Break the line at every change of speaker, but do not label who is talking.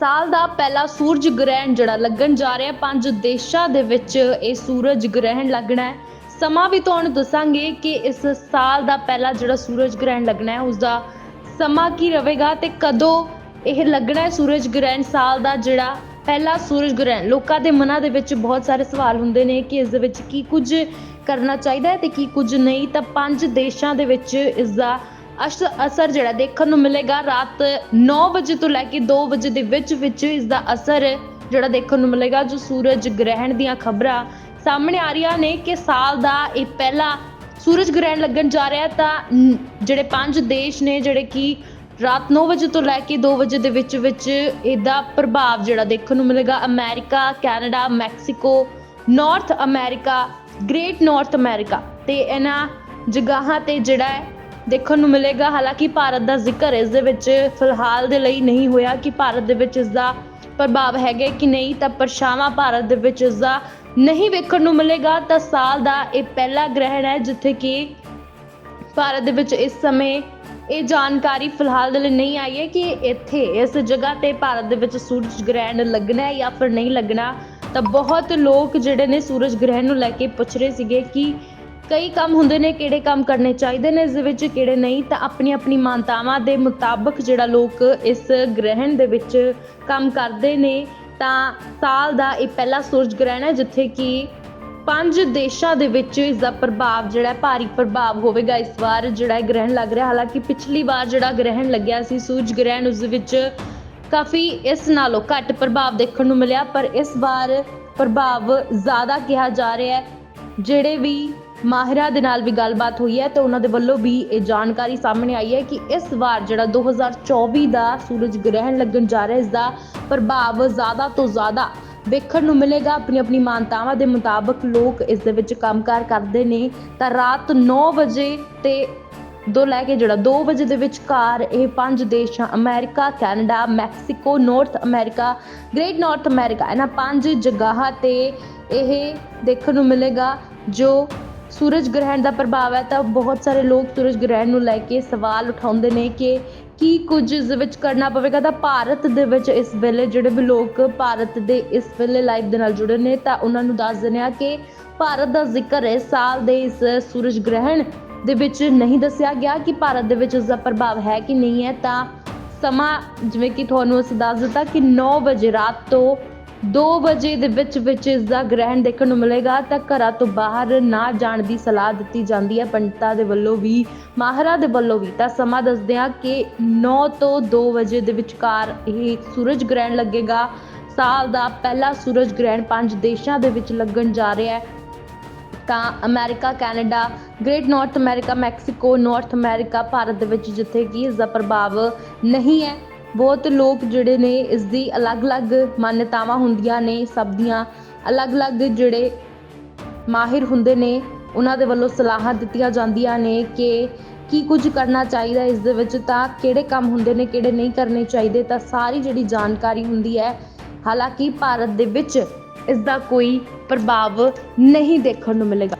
ਸਾਲ ਦਾ ਪਹਿਲਾ ਸੂਰਜ ਗ੍ਰਹਿਣ ਜਿਹੜਾ ਲੱਗਣ ਜਾ ਰਿਹਾ, ਪੰਜ ਦੇਸ਼ਾਂ ਦੇ ਵਿੱਚ ਇਹ ਸੂਰਜ ਗ੍ਰਹਿਣ ਲੱਗਣਾ ਹੈ। ਸਮਾਂ ਵੀ ਤੁਹਾਨੂੰ ਦੱਸਾਂਗੇ ਕਿ ਇਸ ਸਾਲ ਦਾ ਪਹਿਲਾ ਜਿਹੜਾ ਸੂਰਜ ਗ੍ਰਹਿਣ ਲੱਗਣਾ ਹੈ ਉਸ ਦਾ ਸਮਾਂ ਕੀ ਰਹੇਗਾ ਤੇ ਕਦੋਂ ਇਹ ਲੱਗਣਾ ਹੈ ਸੂਰਜ ਗ੍ਰਹਿਣ ਸਾਲ ਦਾ ਜਿਹੜਾ ਪਹਿਲਾ ਸੂਰਜ ਗ੍ਰਹਿਣ। ਲੋਕਾਂ ਦੇ ਮਨਾਂ ਦੇ ਵਿੱਚ ਬਹੁਤ ਸਾਰੇ ਸਵਾਲ ਹੁੰਦੇ ਨੇ ਕਿ ਇਸ ਦੇ ਵਿੱਚ ਕੀ ਕੁਝ ਕਰਨਾ ਚਾਹੀਦਾ ਹੈ ਤੇ ਕੀ ਕੁਝ ਨਹੀਂ। ਤਾਂ ਪੰਜ ਦੇਸ਼ਾਂ ਦੇ ਵਿੱਚ ਇਸ ਦਾ ਅਸਰ ਜਿਹੜਾ ਦੇਖਣ ਨੂੰ ਮਿਲੇਗਾ ਰਾਤ 9 ਵਜੇ ਤੋਂ ਲੈ ਕੇ 2 ਵਜੇ ਦੇ ਵਿੱਚ ਵਿੱਚ ਇਸ ਦਾ ਅਸਰ ਜਿਹੜਾ ਦੇਖਣ ਨੂੰ ਮਿਲੇਗਾ, ਜੋ ਸੂਰਜ ਗ੍ਰਹਿਣ ਦੀਆਂ ਖਬਰਾਂ ਸਾਹਮਣੇ ਆ ਰਹੀਆਂ ਨੇ ਕਿ ਸਾਲ ਦਾ ਇਹ ਪਹਿਲਾ ਸੂਰਜ ਗ੍ਰਹਿਣ ਲੱਗਣ ਜਾ ਰਿਹਾ ਤਾਂ ਜਿਹੜੇ ਪੰਜ ਦੇਸ਼ ਨੇ ਜਿਹੜੇ ਕਿ ਰਾਤ 9 ਵਜੇ ਤੋਂ ਲੈ ਕੇ 2 ਵਜੇ ਦੇ ਵਿੱਚ ਵਿੱਚ ਇਹਦਾ ਪ੍ਰਭਾਵ ਜਿਹੜਾ ਦੇਖਣ ਨੂੰ ਮਿਲੇਗਾ, America, Canada, Mexico, North America, Great North America ਤੇ ਇਹਨਾਂ ਜਗ੍ਹਾਵਾਂ ਤੇ ਜਿਹੜਾ ਹੈ ਦੇਖਣ ਨੂੰ ਮਿਲੇਗਾ। ਹਾਲਾਂਕਿ ਭਾਰਤ ਦਾ ਜ਼ਿਕਰ ਇਸ ਦੇ ਵਿੱਚ ਫਿਲਹਾਲ ਦੇ ਲਈ ਨਹੀਂ ਹੋਇਆ ਕਿ ਭਾਰਤ ਦੇ ਵਿੱਚ ਇਸ ਦਾ ਪ੍ਰਭਾਵ ਹੈਗਾ ਕਿ ਨਹੀਂ, ਤਾਂ ਪਰਛਾਵਾਂ ਭਾਰਤ ਦੇ ਵਿੱਚ ਇਸ ਦਾ ਨਹੀਂ ਵੇਖਣ ਨੂੰ ਮਿਲੇਗਾ। ਤਾਂ ਸਾਲ ਦਾ ਇਹ ਪਹਿਲਾ ਗ੍ਰਹਿਣ ਹੈ, ਜਿੱਥੇ ਕਿ ਭਾਰਤ ਦੇ ਵਿੱਚ ਇਸ ਸਮੇਂ ਇਹ ਜਾਣਕਾਰੀ ਫਿਲਹਾਲ ਦੇ ਲਈ ਨਹੀਂ ਆਈ ਹੈ ਕਿ ਇੱਥੇ ਇਸ ਜਗ੍ਹਾ ਤੇ ਭਾਰਤ ਦੇ ਵਿੱਚ ਸੂਰਜ ਗ੍ਰਹਿਣ ਲੱਗਣਾ ਹੈ ਜਾਂ ਫਿਰ ਨਹੀਂ ਲੱਗਣਾ। ਤਾਂ ਬਹੁਤ ਲੋਕ ਜਿਹੜੇ ਨੇ ਸੂਰਜ ਗ੍ਰਹਿਣ ਨੂੰ ਲੈ ਕੇ ਪੁੱਛ ਰਹੇ ਸੀਗੇ ਕਿ ਕਈ ਕੰਮ ਹੁੰਦੇ ਨੇ, ਕਿਹੜੇ ਕੰਮ ਕਰਨੇ ਚਾਹੀਦੇ ਨੇ ਇਸ ਦੇ ਵਿੱਚ, ਕਿਹੜੇ ਨਹੀਂ, ਤਾਂ ਆਪਣੀ ਆਪਣੀ ਮਾਨਤਾਵਾਂ ਦੇ ਮੁਤਾਬਕ ਜਿਹੜਾ ਲੋਕ ਇਸ ਗ੍ਰਹਿਣ ਦੇ ਵਿੱਚ ਕੰਮ ਕਰਦੇ ਨੇ। ਤਾਂ ਸਾਲ ਦਾ ਇਹ ਪਹਿਲਾ ਸੂਰਜ ਗ੍ਰਹਿਣ ਹੈ, ਜਿੱਥੇ ਕਿ ਪੰਜ ਦੇਸ਼ਾਂ ਦੇ ਵਿੱਚ ਇਸ ਦਾ ਪ੍ਰਭਾਵ ਜਿਹੜਾ ਭਾਰੀ ਪ੍ਰਭਾਵ ਹੋਵੇਗਾ ਇਸ ਵਾਰ ਜਿਹੜਾ ਗ੍ਰਹਿਣ ਲੱਗ ਰਿਹਾ। ਹਾਲਾਂਕਿ ਪਿਛਲੀ ਵਾਰ ਜਿਹੜਾ ਗ੍ਰਹਿਣ ਲੱਗਿਆ ਸੀ, ਸੂਰਜ ਗ੍ਰਹਿਣ ਉਸ ਦੇ ਵਿੱਚ ਕਾਫੀ ਇਸ ਨਾਲੋਂ ਘੱਟ ਪ੍ਰਭਾਵ ਦੇਖਣ ਨੂੰ ਮਿਲਿਆ, ਪਰ ਇਸ ਵਾਰ ਪ੍ਰਭਾਵ ਜ਼ਿਆਦਾ ਕਿਹਾ ਜਾ ਰਿਹਾ ਹੈ, ਜਿਹੜੇ ਵੀ ਮਾਹਿਰਾਂ ਦੇ ਨਾਲ ਵੀ ਗੱਲਬਾਤ ਹੋਈ ਹੈ ਤੇ ਉਹਨਾਂ ਦੇ ਵੱਲੋਂ ਵੀ ਇਹ ਜਾਣਕਾਰੀ ਸਾਹਮਣੇ ਆਈ ਹੈ ਕਿ ਇਸ ਵਾਰ ਜਿਹੜਾ 2024 ਦਾ ਸੂਰਜ ਗ੍ਰਹਿਣ ਲੱਗਣ ਜਾ ਰਿਹਾ ਇਸ ਦਾ ਪ੍ਰਭਾਵ ਜ਼ਿਆਦਾ ਤੋਂ ਜ਼ਿਆਦਾ ਵੇਖਣ ਨੂੰ ਮਿਲੇਗਾ। ਆਪਣੀ ਆਪਣੀ ਮਾਨਤਾਵਾਂ ਦੇ ਮੁਤਾਬਕ ਲੋਕ ਇਸ ਦੇ ਵਿੱਚ ਕੰਮਕਾਰ ਕਰਦੇ ਨੇ। ਤਾਂ ਰਾਤ 9 ਵਜੇ ਤੇ ਦੋ ਲੈ ਕੇ ਜਿਹੜਾ 2 ਵਜੇ ਦੇ ਵਿਚਕਾਰ ਇਹ ਪੰਜ ਦੇਸ਼ਾਂ, America, Canada, Mexico, North America, Great North America, ਇਹਨਾਂ ਪੰਜ ਜਗ੍ਹਾ ਤੇ ਇਹ ਦੇਖਣ ਨੂੰ ਮਿਲੇਗਾ ਜੋ ਸੂਰਜ ਗ੍ਰਹਿਣ ਦਾ ਪ੍ਰਭਾਵ ਹੈ ਤਾਂ ਬਹੁਤ ਸਾਰੇ ਲੋਕ ਸੂਰਜ ਗ੍ਰਹਿਣ ਨੂੰ ਲੈ ਕੇ ਸਵਾਲ ਉਠਾਉਂਦੇ ਨੇ ਕਿ ਕੀ ਕੁਝ ਇਸ ਵਿੱਚ ਕਰਨਾ ਪਵੇਗਾ ਤਾਂ ਭਾਰਤ ਦੇ ਵਿੱਚ ਇਸ ਵੇਲੇ ਜਿਹੜੇ ਵੀ ਲੋਕ ਭਾਰਤ ਦੇ ਇਸ ਵੇਲੇ ਲਾਈਵ ਦੇ ਨਾਲ ਜੁੜੇ ਨੇ ਤਾਂ ਉਹਨਾਂ ਨੂੰ ਦੱਸ ਦਿੰਦੇ ਆ ਕਿ ਭਾਰਤ ਦਾ ਜ਼ਿਕਰ ਇਸ ਸਾਲ ਦੇ ਇਸ ਸੂਰਜ ਗ੍ਰਹਿਣ ਦੇ ਵਿੱਚ ਨਹੀਂ ਦੱਸਿਆ ਗਿਆ ਕਿ ਭਾਰਤ ਦੇ ਵਿੱਚ ਇਸ ਦਾ ਪ੍ਰਭਾਵ ਹੈ ਕਿ ਨਹੀਂ ਹੈ ਤਾਂ ਸਮਾਂ ਜਿਵੇਂ ਕਿ ਤੁਹਾਨੂੰ ਅਸੀਂ ਦੱਸ ਦਿੱਤਾ ਕਿ 9 ਵਜੇ ਰਾਤ ਤੋਂ 2 ਵਜੇ ਦੇ ਵਿੱਚ ਵਿੱਚ ਇਸ ਦਾ ਗ੍ਰਹਿਣ ਦੇਖਣ ਨੂੰ ਮਿਲੇਗਾ ਤਾਂ ਘਰਾਂ ਤੋਂ ਬਾਹਰ ਨਾ ਜਾਣ ਦੀ ਸਲਾਹ ਦਿੱਤੀ ਜਾਂਦੀ ਹੈ। ਪੰਡਤਾਂ ਦੇ ਵੱਲੋਂ ਵੀ ਮਾਹਰਾਂ ਦੇ ਵੱਲੋਂ ਵੀ। ਤਾਂ ਸਮਾਂ ਦੱਸਦੇ ਹਾਂ ਕਿ 9 ਤੋਂ 2 ਵਜੇ ਦੇ ਵਿਚਕਾਰ ਇਹ ਸੂਰਜ ਗ੍ਰਹਿਣ ਲੱਗੇਗਾ। ਸਾਲ ਦਾ ਪਹਿਲਾ ਸੂਰਜ ਗ੍ਰਹਿਣ ਪੰਜ ਦੇਸ਼ਾਂ ਦੇ ਵਿੱਚ ਲੱਗਣ ਜਾ ਰਿਹਾ ਹੈ। ਤਾਂ America, Canada, Great North America, Mexico, North America, Bharat ਦੇ ਵਿੱਚ ਜਿੱਥੇ ਕਿ ਇਸ ਦਾ ਪ੍ਰਭਾਵ ਨਹੀਂ ਹੈ। ਬਹੁਤ ਲੋਕ ਜਿਹੜੇ ਨੇ, ਇਸ ਦੀ ਅਲੱਗ-ਅਲੱਗ ਮਾਨਤਾਵਾਂ ਹੁੰਦੀਆਂ ਨੇ, ਸਭ ਦੀਆਂ ਅਲੱਗ-ਅਲੱਗ ਜਿਹੜੇ ਮਾਹਿਰ ਹੁੰਦੇ ਨੇ, ਉਹਨਾਂ ਦੇ ਵੱਲੋਂ ਸਲਾਹਾਂ ਦਿੱਤੀਆਂ ਜਾਂਦੀਆਂ ਨੇ ਕਿ ਕੀ ਕੁਝ ਕਰਨਾ ਚਾਹੀਦਾ ਇਸ ਦੇ ਵਿੱਚ, ਤਾਂ ਕਿਹੜੇ ਕੰਮ ਹੁੰਦੇ ਨੇ, ਕਿਹੜੇ ਨਹੀਂ ਕਰਨੇ ਚਾਹੀਦੇ, ਤਾਂ ਸਾਰੀ ਜਿਹੜੀ ਜਾਣਕਾਰੀ ਹੁੰਦੀ ਹੈ, ਹਾਲਾਂਕਿ ਭਾਰਤ ਦੇ ਵਿੱਚ ਇਸ ਦਾ ਕੋਈ ਪ੍ਰਭਾਵ ਨਹੀਂ ਦੇਖਣ ਨੂੰ ਮਿਲੇਗਾ।